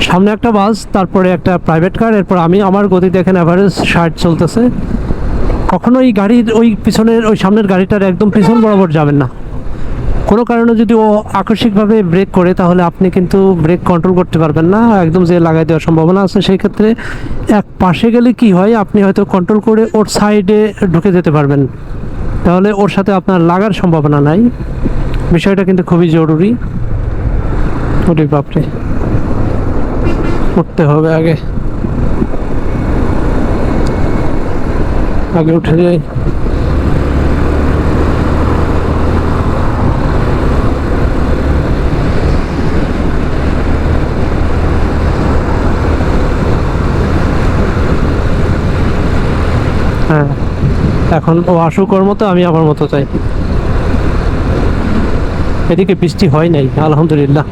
সামনে একটা বাস, তারপরে একটা প্রাইভেট কার এরপর আমি আমার গতি দেখেন অ্যাভারেজ ষাট চলতেছে। কখনো ওই গাড়ির ওই পিছনের, ওই সামনের গাড়িটার একদম পিছন বরাবর যাবেন না। কোনো কারণে যদি ও আকস্মিকভাবে ব্রেক করে, তাহলে আপনি কিন্তু ব্রেক কন্ট্রোল করতে পারবেন না, একদম যে লাগাই দেওয়ার সম্ভাবনা আছে, সেই ক্ষেত্রে এক পাশে গেলে কি হয়, আপনি হয়তো কন্ট্রোল করে ওর সাইডে ঢুকে যেতে পারবেন। তাহলে ওর সাথে আপনার লাগার সম্ভাবনা নাই। বিষয়টা কিন্তু খুবই জরুরি। ওরে বাপরে। উঠতে হবে আগে। আগে উঠে যাই। হ্যাঁ এখন ও আসুক ওর মতো, আমি আমার মতো চাই। এদিকে বৃষ্টি হয় নাই, আলহামদুলিল্লাহ।